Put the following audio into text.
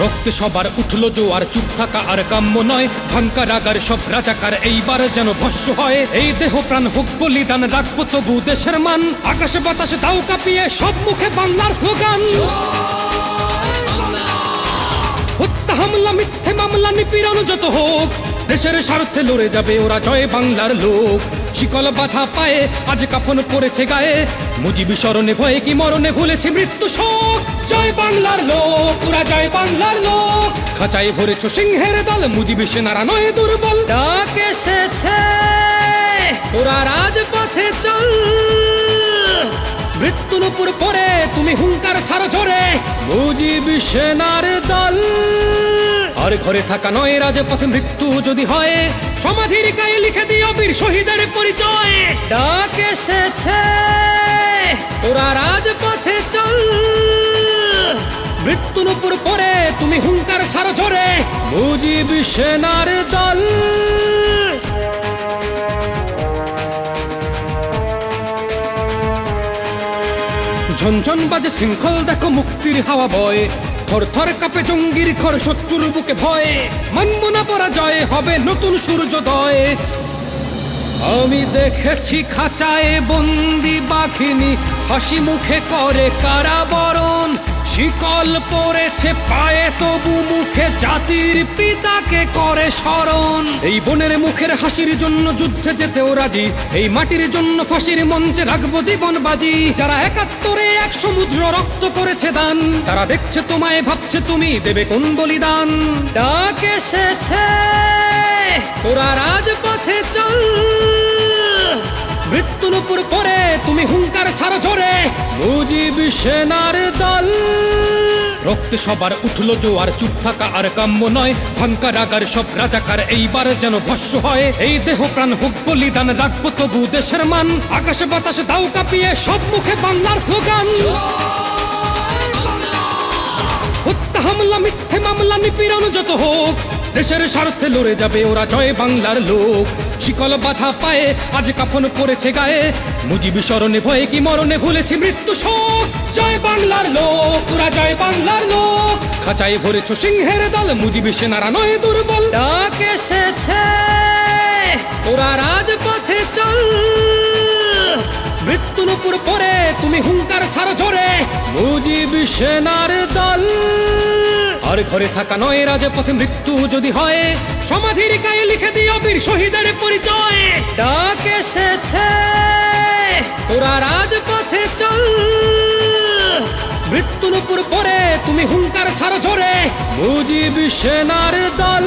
রক্তে সবার উঠল জোয়ার, চুপ থাকা আর কাম্য নয়। ভাঙ্কা রাগার সব রাজাকার এইবার যেন ভস্য হয়। এই দেহ প্রাণ হোক বলিদান, রাখব তবু দেশের মান। আকাশে বাতাসে তাও কাঁপিয়ে, সব মুখে বাংলার স্লোগান। হত্যা, হামলা, মিথ্যে মামলা, নিপীড়ন যত হোক, দেশের স্বার্থে লড়ে যাবে ওরা জয় বাংলার লোক। শিকল বাধা পায়ে আজ কাফন পড়েছে গায়ে। মুজিবি স্মরণে ভয়ে কি মরণে ভুলেছে মৃত্যু শোক? জয় বাংলার লোক ওরা জয় বাংলার লোক। খাঁচায় ভরেছ সিংহের দল মুজিবি সেনারা নয় দুর্বল। ডাক এসেছে। ওরা রাজপথে চল। মৃত্যুর উপর পরে তুমি হুঙ্কার ছাড়ো জোরে। মুজিবি সেনার দল। আর ঘরে থাকা নয়, রাজপথে মৃত্যু যদি হয়, সমাধির গায়ে লিখে দিও বীর শহীদের পরিচয়। ডাক এসেছে ওরা রাজপথে চল। মৃত্যুর উপর পরে তুমি হুঙ্কার ছাড়ো জোরে মুজিবি সেনার দল। ঝনঝন বাজে শৃঙ্খল, দেখো মুক্তির হাওয়া বয়। থর থর কাপে জঙ্গির খর শত্রুর বুকে ভয়ে। মানব না পরাজয় হবে নতুন সূর্যোদয়। আমি দেখেছি খাঁচায় বন্দি বাঘিনী, হাসি মুখে করে কারাবরণ শিকল পড়েছে পায়ে, তবু মুখে জাতির পিতাকে করে স্মরণ। এই বনের মুখের হাসির জন্য যুদ্ধে যেতেও রাজি, এই মাটির জন্য ফাঁসির মঞ্চে রাখব জীবন বাজি। যারা একাত্তরে এক সমুদ্র রক্ত করেছে দান, তারা দেখছে তোমায়, ভাবছে তুমি দেবে কোন বলিদান। ডাক এসেছে, তোরা রাজপথে চল। মৃত্যুর উপর পরে তুমি হুঙ্কার ছাড়ো জোরে। মুজিবি সেনার দল। রক্তে সবার উঠল জোয়ার, চুপ থাকা আর কাম্য নয়। ভাঙ্কা রাগার সব রাজাকার এইবার যেন ভস্য হয়। এই দেহ প্রাণ হোক বলিদান, রাখব তবু দেশের মান। আকাশে বাতাসে দাও কাঁপিয়ে, সব মুখে বাংলার স্লোগান। হত্যা, হামলা, মিথ্যে মামলা, নিপীড়ন যত হোক দেশের স্বার্থে লড়ে যাবে ওরা জয় বাংলার লোক। শিকল বাধা পায়ে আজ কাফন পড়েছে গায়ে। মুজিবি স্মরণে ভয়ে কি মরণে ভুলেছি মৃত্যু শোক। জয় বাংলার লোক ওরা জয় বাংলার লোক। খাঁচায় ভরেছ সিংহের দল মুজিবি সেনারা নয় দুর্বল। ডাক এসেছে ওরা রাজপথে চল। মৃত্যুর উপর পরে তুমি হুঙ্কার ছাড়ো জোরে। মুজিবি সেনার দল। আর ঘরে থাকা নয়, রাজপথে মৃত্যু যদি হয়, সমাধির গায়ে লিখে দিও বীর শহীদের পরিচয়। ডাক এসেছে, তোরা রাজপথে চল। মৃত্যুর উপর পরে তুমি হুঙ্কার ছাড়ো জোরে, মুজিবি সেনার দল।